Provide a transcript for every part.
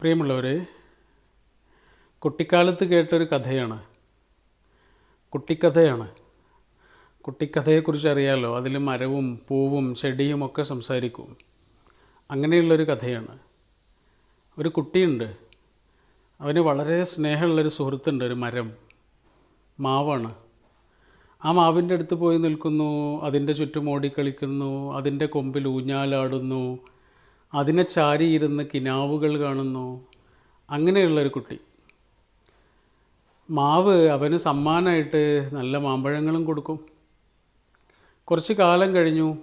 പ്രിയമുള്ളവരെ കുട്ടിക്കാലത്ത് കേട്ടൊരു കഥയാണ്. കുട്ടിക്കഥയാണ്. കുട്ടിക്കഥയെക്കുറിച്ച് അറിയാമല്ലോ അതിൽ മരവും പൂവും ചെടിയും ഒക്കെ സംസാരിക്കും. അങ്ങനെയുള്ളൊരു കഥയാണ്. ഒരു കുട്ടിയുണ്ട്. അവന് വളരെ സ്നേഹമുള്ളൊരു സുഹൃത്തുണ്ട് ഒരു മരം. മാവാണ്. ആ മാവിന്റെ അടുത്ത് പോയി നിൽക്കുന്നു അതിന്റെ ചുറ്റും ഓടിക്കളിക്കുന്നു അതിന്റെ കൊമ്പിൽ ഊഞ്ഞാലാടുന്നു അതിനെ ചാരിയിരുന്ന് കിനാവുകൾ കാണുന്നു. അങ്ങനെയുള്ളൊരു കുട്ടി. മാവ് അവന് സമ്മാനമായിട്ട് നല്ല മാമ്പഴങ്ങളും കൊടുക്കും. കുറച്ച് കാലം കഴിഞ്ഞു.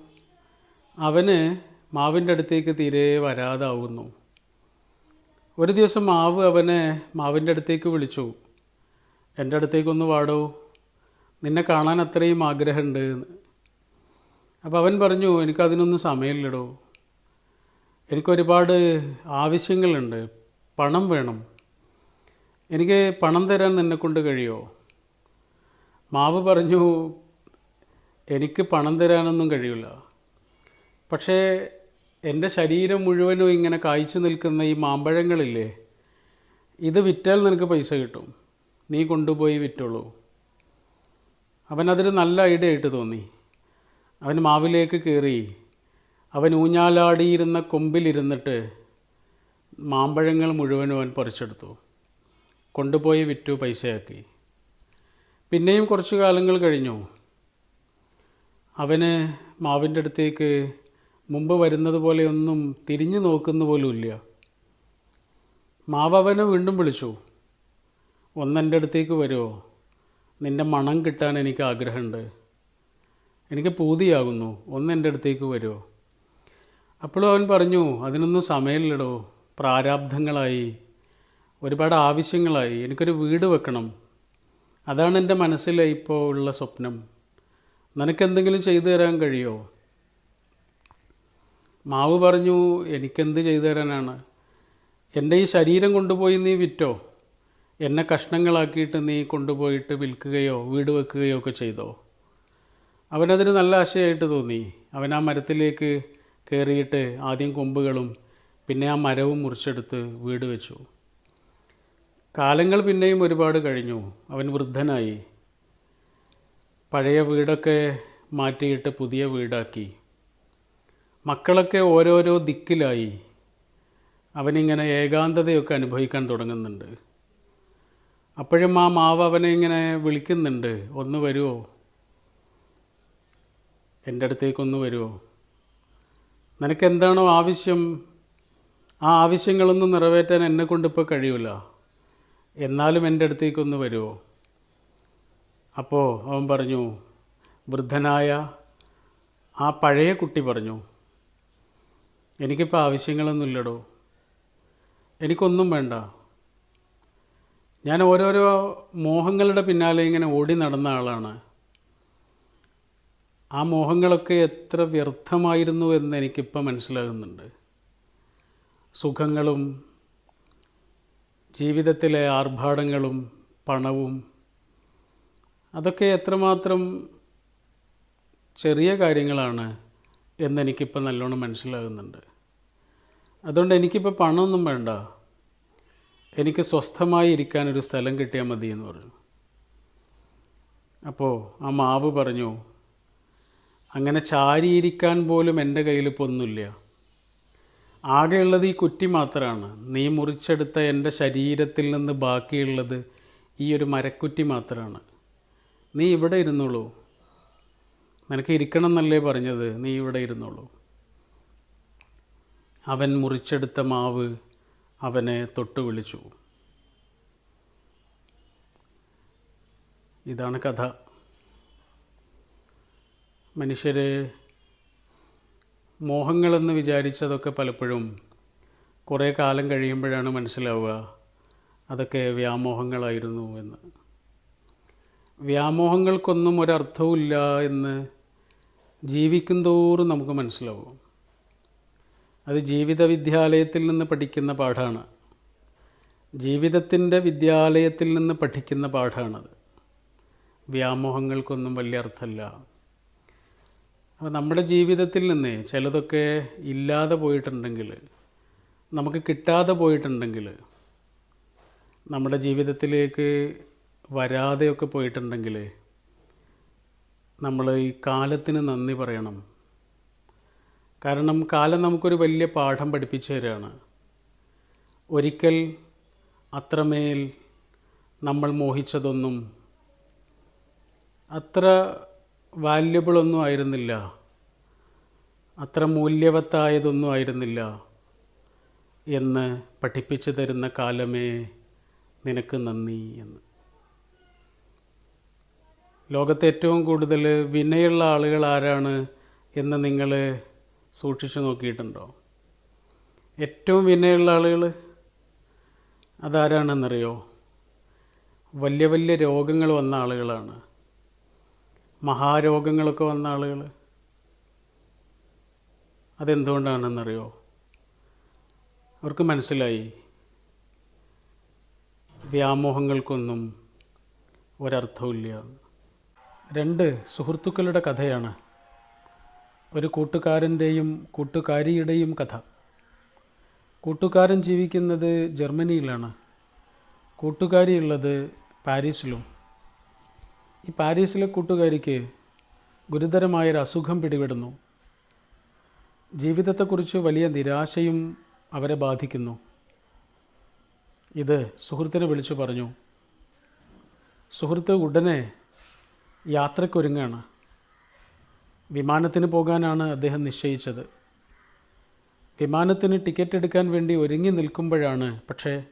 അവന് മാവിന്റെ അടുത്തേക്ക് തീരെ വരാതാവുന്നു. ഒരു ദിവസം മാവ് അവനെ മാവിന്റെ അടുത്തേക്ക് വിളിച്ചു. എന്റെ അടുത്തേക്കൊന്ന് വാടോ. നിന്നെ കാണാൻ അത്രയും ആഗ്രഹമുണ്ട്. അപ്പോൾ അവൻ പറഞ്ഞു എനിക്കതിനൊന്നും സമയമില്ലടോ. എനിക്കൊരുപാട് ആവശ്യങ്ങളുണ്ട്. പണം വേണം. എനിക്ക് പണം തരാൻ നിന്നെ കൊണ്ട് കഴിയുമോ മാവ് പറഞ്ഞു എനിക്ക് പണം തരാനൊന്നും കഴിയില്ല പക്ഷേ എന്റെ ശരീരം മുഴുവനും ഇങ്ങനെ കായ്ച്ചു നിൽക്കുന്ന ഈ മാമ്പഴങ്ങളില്ലേ ഇത് വിറ്റാൽ നിനക്ക് പൈസ കിട്ടും. നീ കൊണ്ടുപോയി വിറ്റോളൂ. അവനതൊരു നല്ല ഐഡിയ ആയിട്ട് തോന്നി. അവൻ മാവിലേക്ക് കയറി അവൻ ഊഞ്ഞാലാടിയിരുന്ന കൊമ്പിലിരുന്നിട്ട് മാമ്പഴങ്ങൾ മുഴുവനും അവൻ പറിച്ചെടുത്തു. കൊണ്ടുപോയി വിറ്റു പൈസയാക്കി. പിന്നെയും കുറച്ചു കാലങ്ങൾ കഴിഞ്ഞു. അവന് മാവിന്റെ അടുത്തേക്ക് മുമ്പ് വരുന്നത് പോലെയൊന്നും തിരിഞ്ഞു നോക്കുന്ന പോലുമില്ല മാവ് അവനെ വീണ്ടും വിളിച്ചു. ഒന്നെന്റെ അടുത്തേക്ക് വരുമോ നിന്റെ മണം കിട്ടാൻ എനിക്ക് ആഗ്രഹമുണ്ട്. എനിക്ക് പൂതിയാകുന്നു. ഒന്ന് എന്റെ അടുത്തേക്ക് വരുമോ അപ്പോഴും അവൻ പറഞ്ഞു അതിനൊന്നും സമയമില്ലടോ. പ്രാരാബ്ധങ്ങളായി ഒരുപാട് ആവശ്യങ്ങളായി. എനിക്കൊരു വീട് വെക്കണം. അതാണ് എന്റെ മനസ്സിൽ ഇപ്പോൾ ഉള്ള സ്വപ്നം. നിനക്കെന്തെങ്കിലും ചെയ്തു തരാൻ കഴിയോ? മാവ് പറഞ്ഞു എനിക്കെന്ത് ചെയ്തു തരാനാണ്? എന്റെ ഈ ശരീരം കൊണ്ടുപോയി നീ വിറ്റോ? എന്നെ കഷ്ണങ്ങളാക്കിയിട്ട് നീ കൊണ്ടുപോയിട്ട് വിൽക്കുകയോ വീട് വെക്കുകയോ ഒക്കെ ചെയ്തോ? അവനതിന് നല്ല ആശയമായിട്ട് തോന്നി. അവൻ ആ മരത്തിലേക്ക് കയറിയിട്ട് ആദ്യം കൊമ്പുകളും പിന്നെ ആ മരവും മുറിച്ചെടുത്ത് വീട് വെച്ചു. കാലങ്ങൾ പിന്നെയും ഒരുപാട് കഴിഞ്ഞു. അവൻ വൃദ്ധനായി. പഴയ വീടൊക്കെ മാറ്റിയിട്ട് പുതിയ വീടാക്കി. മക്കളൊക്കെ ഓരോരോ ദിക്കിലായി. അവനിങ്ങനെ ഏകാന്തതയൊക്കെ അനുഭവിക്കാൻ തുടങ്ങുന്നുണ്ട്. അപ്പോഴും ആ മാവ് അവനെ ഇങ്ങനെ വിളിക്കുന്നുണ്ട്. ഒന്ന് വരുമോ എന്റെ അടുത്തേക്കൊന്ന് വരുമോ നിനക്കെന്താണോ ആവശ്യം? ആ ആവശ്യങ്ങളൊന്നും നിറവേറ്റാൻ എന്നെ കൊണ്ടിപ്പോൾ കഴിയില്ല എന്നാലും എന്റെ അടുത്തേക്കൊന്ന് വരുമോ അപ്പോൾ അവൻ പറഞ്ഞു വൃദ്ധനായ ആ പഴയ കുട്ടി പറഞ്ഞു എനിക്കിപ്പോൾ ആവശ്യങ്ങളൊന്നുമില്ലടോ. എനിക്കൊന്നും വേണ്ട. ഞാൻ ഓരോരോ മോഹങ്ങളുടെ പിന്നാലെ ഇങ്ങനെ ഓടി നടന്ന ആളാണ്. ആ മോഹങ്ങളൊക്കെ എത്ര വ്യർത്ഥമായിരുന്നു എന്ന് എനിക്കിപ്പോൾ മനസ്സിലാകുന്നുണ്ട്. സുഖങ്ങളും ജീവിതത്തിലെ ആർഭാടങ്ങളും പണവും അതൊക്കെ എത്രമാത്രം ചെറിയ കാര്യങ്ങളാണ് എന്നെനിക്കിപ്പോൾ നല്ലോണം മനസ്സിലാകുന്നുണ്ട്. അതുകൊണ്ട് എനിക്കിപ്പോൾ പണമൊന്നും വേണ്ട. എനിക്ക് സ്വസ്ഥമായി ഇരിക്കാനൊരു സ്ഥലം കിട്ടിയാൽ മതി എന്ന് പറഞ്ഞു. അപ്പോൾ ആ മാവ് പറഞ്ഞു അങ്ങനെ ചാരിയിരിക്കാൻ പോലും എന്റെ കയ്യിൽ ഇപ്പോൾ ഒന്നുമില്ല. ആകെയുള്ളത് ഈ കുറ്റി മാത്രമാണ്. നീ മുറിച്ചെടുത്ത എന്റെ ശരീരത്തിൽ നിന്ന് ബാക്കിയുള്ളത് ഈ ഒരു മരക്കുറ്റി മാത്രമാണ്. നീ ഇവിടെ ഇരുന്നോളൂ. നിനക്ക് ഇരിക്കണം എന്നല്ലേ പറഞ്ഞത്? നീ ഇവിടെ ഇരുന്നോളൂ. അവൻ മുറിച്ചെടുത്ത മാവ് അവനെ തൊട്ടു വിളിച്ചു ഇതാണ് കഥ. മനുഷ്യർ മോഹങ്ങളെന്ന് വിചാരിച്ചതൊക്കെ പലപ്പോഴും കുറേ കാലം കഴിയുമ്പോഴാണ് മനസ്സിലാവുക അതൊക്കെ വ്യാമോഹങ്ങളായിരുന്നു എന്ന്. വ്യാമോഹങ്ങൾക്കൊന്നും ഒരർത്ഥവുമില്ല എന്ന് ജീവിക്കും തോറും നമുക്ക് മനസ്സിലാവും. അത് ജീവിത വിദ്യാലയത്തിൽ നിന്ന് പഠിക്കുന്ന പാഠമാണ് ജീവിതത്തിന്റെ വിദ്യാലയത്തിൽ നിന്ന് പഠിക്കുന്ന പാഠമാണത് വ്യാമോഹങ്ങൾക്കൊന്നും വലിയ അർത്ഥമില്ല. അപ്പോൾ നമ്മുടെ ജീവിതത്തിൽ നിന്ന് ചിലതൊക്കെ ഇല്ലാതെ പോയിട്ടുണ്ടെങ്കിൽ നമുക്ക് കിട്ടാതെ പോയിട്ടുണ്ടെങ്കിൽ നമ്മുടെ ജീവിതത്തിലേക്ക് വരാതെയൊക്കെ പോയിട്ടുണ്ടെങ്കിൽ നമ്മൾ ഈ കാലത്തിന് നന്ദി പറയണം. കാരണം കാലം നമുക്കൊരു വലിയ പാഠം പഠിപ്പിച്ചു തരികയാണ് ഒരിക്കൽ അത്രമേൽ നമ്മൾ മോഹിച്ചതൊന്നും അത്ര വാല്യബിളൊന്നും ആയിരുന്നില്ല. അത്ര മൂല്യവത്തായതൊന്നും ആയിരുന്നില്ല എന്ന് പഠിപ്പിച്ചു തരുന്ന കാലമേ നിനക്ക് നന്ദി എന്ന്. ലോകത്തെ ഏറ്റവും കൂടുതൽ വിനയുള്ള ആളുകൾ ആരാണ് എന്ന് നിങ്ങൾ സൂക്ഷിച്ചു നോക്കിയിട്ടുണ്ടോ? ഏറ്റവും വിനയുള്ള ആളുകൾ അതാരാണെന്നറിയോ? വലിയ വലിയ രോഗങ്ങൾ വന്ന ആളുകളാണ്. മഹാരോഗങ്ങളൊക്കെ വന്ന ആളുകൾ അതെന്തുകൊണ്ടാണെന്നറിയോ? അവർക്ക് മനസ്സിലായി. വ്യാമോഹങ്ങൾക്കൊന്നും ഒരർത്ഥമില്ല രണ്ട് സുഹൃത്തുക്കളുടെ കഥയാണ്. ഒരു കൂട്ടുകാരന്റെയും കൂട്ടുകാരിയുടെയും കഥ. കൂട്ടുകാരൻ ജീവിക്കുന്നത് ജർമ്മനിയിലാണ്. കൂട്ടുകാരിയുള്ളത് പാരീസിലും. ഈ പാരീസിലെ കൂട്ടുകാരിക്ക് ഗുരുതരമായൊരു അസുഖം പിടിപെടുന്നു. ജീവിതത്തെക്കുറിച്ച് വലിയ നിരാശയും അവരെ ബാധിക്കുന്നു. ഇത് സുഹൃത്തിനെ വിളിച്ചു പറഞ്ഞു. സുഹൃത്ത് ഉടനെ യാത്രക്കൊരുങ്ങാണ്. വിമാനത്തിന് പോകാനാണ് അദ്ദേഹം നിശ്ചയിച്ചത്. വിമാനത്തിന് ടിക്കറ്റ് എടുക്കാൻ വേണ്ടി ഒരുങ്ങി നിൽക്കുമ്പോഴാണ് പക്ഷേ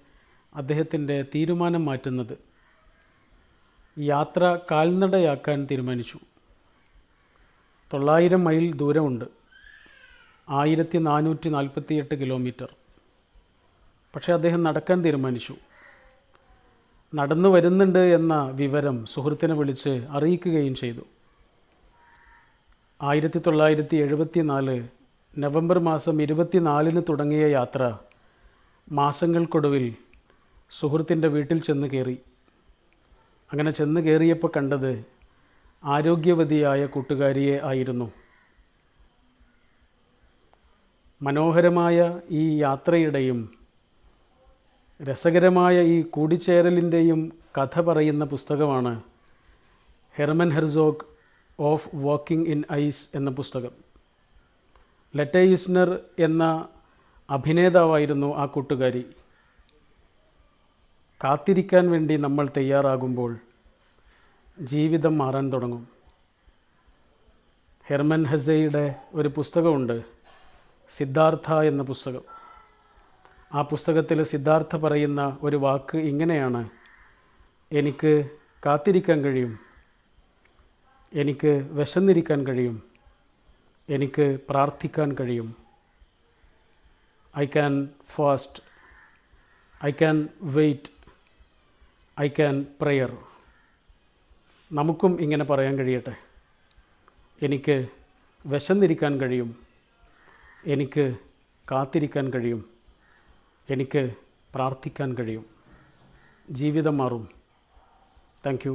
അദ്ദേഹത്തിന്റെ തീരുമാനം മാറ്റുന്നത്. യാത്ര കാൽനടയാക്കാൻ തീരുമാനിച്ചു. തൊള്ളായിരം മൈൽ ദൂരമുണ്ട്. ആയിരത്തി നാനൂറ്റി നാൽപ്പത്തിയെട്ട് കിലോമീറ്റർ. പക്ഷേ അദ്ദേഹം നടക്കാൻ തീരുമാനിച്ചു. നടന്നു വരുന്നുണ്ട് എന്ന വിവരം സുഹൃത്തിനെ വിളിച്ച് അറിയിക്കുകയും ചെയ്തു. ആയിരത്തി തൊള്ളായിരത്തി എഴുപത്തി നാല് നവംബർ മാസം ഇരുപത്തിനാലിന് തുടങ്ങിയ യാത്ര മാസങ്ങൾക്കൊടുവിൽ സുഹൃത്തിന്റെ വീട്ടിൽ ചെന്ന് കയറി. അങ്ങനെ ചെന്ന് കയറിയപ്പോൾ കണ്ടത് ആരോഗ്യവതിയായ കൂട്ടുകാരിയെ ആയിരുന്നു. മനോഹരമായ ഈ യാത്രയുടെയും രസകരമായ ഈ കൂടിച്ചേരലിന്റെയും കഥ പറയുന്ന പുസ്തകമാണ് Herman Herzog of walking in ice എന്ന പുസ്തകം. ലെറ്റ ഈസ്നർ എന്ന അഭിനേതാവായിരുന്നു ആ കൂട്ടുകാരി. കാത്തിരിക്കാൻ വേണ്ടി നമ്മൾ തയ്യാറാകുമ്പോൾ ജീവിതം മാറാൻ തുടങ്ങും. ഹെർമൻ ഹസയുടെ ഒരു പുസ്തകമുണ്ട് സിദ്ധാർത്ഥ എന്ന പുസ്തകം. ആ പുസ്തകത്തിൽ സിദ്ധാർത്ഥ പറയുന്ന ഒരു വാക്ക് ഇങ്ങനെയാണ് എനിക്ക് കാത്തിരിക്കാൻ കഴിയും എനിക്ക് വിശന്നിരിക്കാൻ കഴിയും എനിക്ക് പ്രാർത്ഥിക്കാൻ കഴിയും. I can fast I can wait I can prayer നമുക്കും ഇങ്ങനെ പറയാൻ കഴിയട്ടെ. എനിക്ക് വിശന്നിരിക്കാൻ കഴിയും. എനിക്ക് കാത്തിരിക്കാൻ കഴിയും. എനിക്ക് പ്രാർത്ഥിക്കാൻ കഴിയും. ജീവിതം മാറും. താങ്ക്